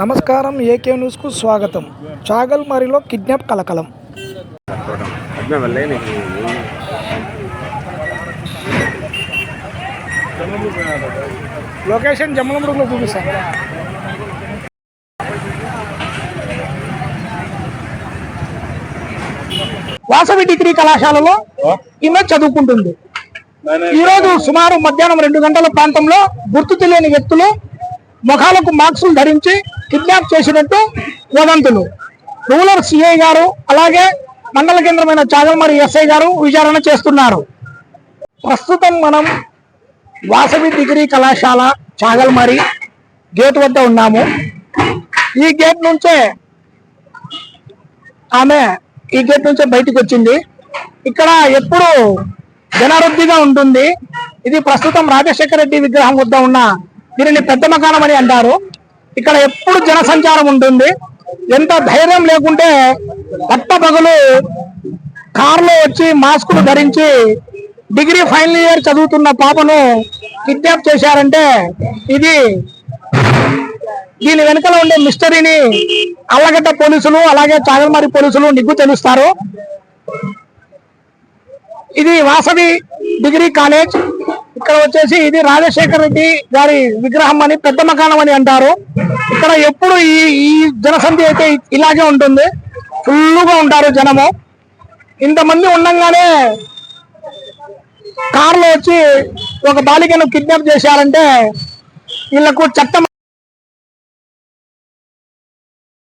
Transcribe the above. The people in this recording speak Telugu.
నమస్కారం ఏకే న్యూస్కు స్వాగతం. చాగల్మరిలో కిడ్నాప్ కలకలం. లొకేషన్ జమ్మలమడుగులో చూపిస్తాను. వాసవి డిగ్రీ కళాశాలలో ఈమె చదువుకుంటుంది. ఈ రోజు సుమారు మధ్యాహ్నం రెండు గంటల ప్రాంతంలో గుర్తు తెలియని వ్యక్తులు ముఖాలకు మాస్కులు ధరించి కిడ్నాప్ చేసినట్టు వదంతులు రూరల్ సిఐ గారు అలాగే మండల కేంద్రమైన చాగల్మరి ఎస్ఐ గారు విచారణ చేస్తున్నారు. ప్రస్తుతం మనం వాసవి డిగ్రీ కళాశాల చాగల్మరి గేట్ వద్ద ఉన్నాము. ఈ గేట్ నుంచే ఆమె ఈ గేట్ నుంచే బయటికి వచ్చింది. ఇక్కడ ఎప్పుడు జనరుద్ధిగా ఉంటుంది. ఇది ప్రస్తుతం రాజశేఖర రెడ్డి విగ్రహం వద్ద ఉన్న దీనిని పెద్ద మకానం అని అంటారు. ఇక్కడ ఎప్పుడు జనసంచారం ఉంటుంది. ఎంత ధైర్యం లేకుంటే పట్ట పగలు కారులో వచ్చి మాస్కులు ధరించి డిగ్రీ ఫైనల్ ఇయర్ చదువుతున్న పాపను కిడ్నాప్ చేశారంటే ఇది దీని వెనుకలో ఉండే మిస్టరీని అల్లగడ్డ పోలీసులు అలాగే చాగల్మారి పోలీసులు నిగ్గు తెలుస్తారు. ఇది వాసవి డిగ్రీ కాలేజ్. ఇక్కడ వచ్చేసి ఇది రాజశేఖర్ రెడ్డి గారి విగ్రహం అని పెద్ద మకానం అని అంటారు. ఇక్కడ ఎప్పుడు ఈ ఈ జనసంధి అయితే ఇలాగే ఉంటుంది. ఫుల్లుగా ఉంటారు జనము. ఇంతమంది ఉండగానే కార్లో వచ్చి ఒక బాలికను కిడ్నాప్ చేశారంటే వీళ్ళకు చట్టం